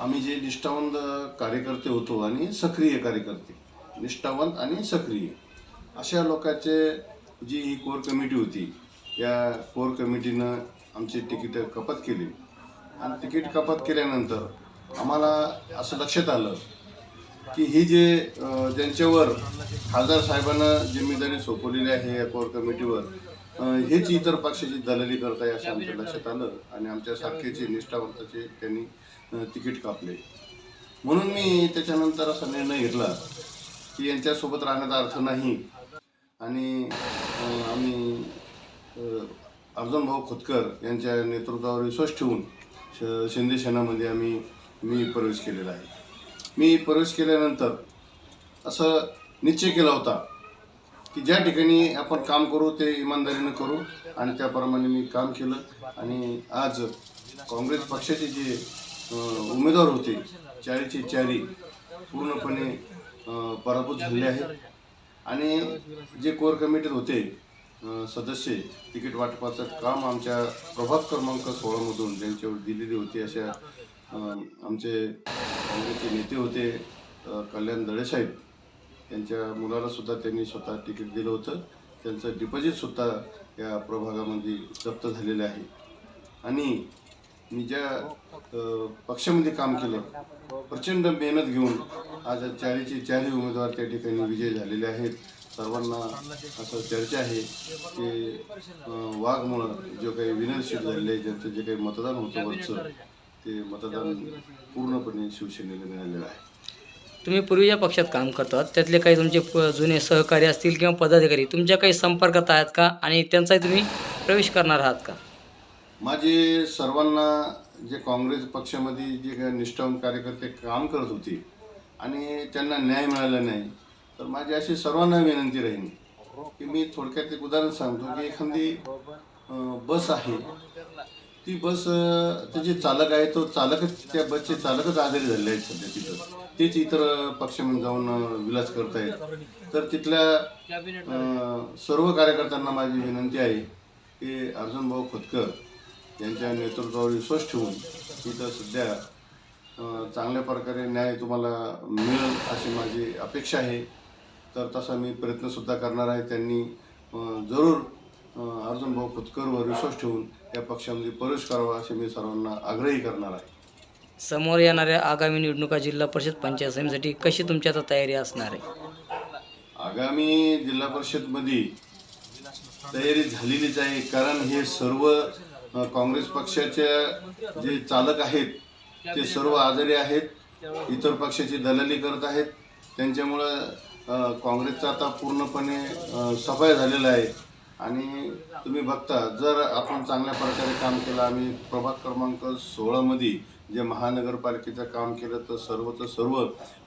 आम्ही जे निष्ठावंत कार्यकर्ते होतो आणि सक्रिय कार्यकर्ते निष्ठावंत आणि सक्रिय अशा लोकांचे जी ही कोर कमिटी होती या कोर कमिटीनं आमची तिकीटं कपात केली. आणि तिकीट कपात केल्यानंतर आम्हाला असं लक्षात आलं की ही जे ज्यांच्यावर खासदार साहेबांना जिम्मेदारी सोपवलेली आहे या कोर कमिटीवर हेच इतर पक्षाची दलाली करताय असं आमच्या लक्षात आलं आणि आमच्या सारखेचे निष्ठावंताचे त्यांनी तिकीट कापले. म्हणून मी त्याच्यानंतर असा निर्णय घेतला की यांच्यासोबत राहण्याचा अर्थ नाही. आणि आम्ही अर्जुनभाऊ अर्जुन भाऊ खोतकर यांच्या नेतृत्वावर विश्वास ठेवून श शिंदे सेनामध्ये आम्ही मी प्रवेश केलेला आहे. मी प्रवेश केल्यानंतर असं निश्चय केला होता की ज्या ठिकाणी आपण काम करू ते इमानदारीनं करू आणि त्याप्रमाणे मी काम केलं. आणि आज काँग्रेस पक्षाचे जे उमेदवार होते चारीचे चारी पूर्णपणे पराभूत झाले आहेत. आणि जे कोर कमिटीत होते सदस्य तिकीट वाटपाचं काम आमच्या प्रभाग क्रमांक सोळामधून ज्यांच्यावर दिलेली होती अशा आमचे काँग्रेसचे नेते होते कल्याण दळेसाहेब त्यांच्या मुलाला सुद्धा त्यांनी स्वतः तिकीट दिलं होतं. त्यांचं डिपॉझिटसुद्धा या प्रभागामध्ये जप्त झालेलं आहे. आणि मी ज्या पक्षामध्ये काम केलं प्रचंड मेहनत घेऊन आज चारीचे चारही उमेदवार त्या ठिकाणी विजय झालेले आहेत. सर्वांना असं चर्चा आहे की वाघमुळं जो काही विनरशीट झालेले आहे ज्यांचं जे काही मतदान होतं वरचं ते मतदान पूर्णपणे शिवसेनेला मिळालेलं आहे. तुम्ही पूर्वी ज्या पक्षात काम करतात त्यातले काही तुमचे प- जुने सहकारी असतील किंवा पदाधिकारी तुमच्या काही संपर्कात आहेत का आणि त्यांचाही तुम्ही प्रवेश करणार आहात का? माझे सर्वांना जे काँग्रेस पक्षामध्ये जे काही निष्ठावून कार्यकर्ते काम करत होते आणि त्यांना न्याय मिळाला नाही तर माझी अशी सर्वांना विनंती राहील की मी थोडक्यात एक उदाहरण सांगतो की एखादी बस आहे ती बस ते जे चालक आहे तो चालकच त्या बसचे चालकच आजारी झालेले आहेत सध्या तिथं. तेच इतर पक्षामध्ये जाऊन अं, विलास करतायत. तर तिथल्या सर्व कार्यकर्त्यांना माझी विनंती आहे की अर्जुनभाऊ खोतकर यांच्या नेतृत्वावर विश्वास ठेवून तिथं सध्या चांगल्या प्रकारे न्याय तुम्हाला मिळेल अशी माझी अपेक्षा आहे. तर तसा मी प्रयत्नसुद्धा करणार आहे. त्यांनी जरूर अं, अर्जुन भाऊ खोतकरवर विश्वास ठेवून या पक्षामध्ये प्रवेश करावा असे मी सर्वांना आग्रही करणार आहे. समोर येणाऱ्या आगामी निवडणुका जिल्हा परिषद पंचायत समितीसाठी कशी तुमची आता तयारी असणार आहे? आगामी जिल्हा परिषदमध्ये तयारी झालेलीच आहे कारण हे सर्व अ, काँग्रेस पक्षाच्या जे चालक आहेत ते सर्व आजारी आहेत इतर पक्षाची दलाली करत आहेत त्यांच्यामुळं अ, काँग्रेसचा आता पूर्णपणे अ, सफाया झालेला आहे. आणि तुम्ही बघता जर आपण चांगल्या प्रकारे काम केलं आम्ही प्रभाग क्रमांक सोळामध्ये जे महानगरपालिकेचं काम केलं तर सर्व तर सर्व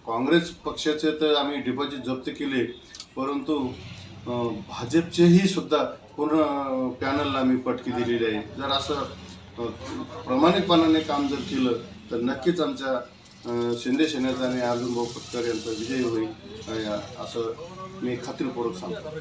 काँग्रेस पक्षाचे तर आम्ही डिपॉझिट जप्त केले. परंतु भाजपचेही सुद्धा पूर्ण पॅनलला आम्ही पटकी दिलेली आहे. जर असं प्रामाणिकपणाने काम जर केलं तर नक्कीच आमच्या शिंदे सेनेचा आणि अर्जुन भाऊ पटकर यांचा विजय होईल असं मी खात्रीपूर्वक सांगतो.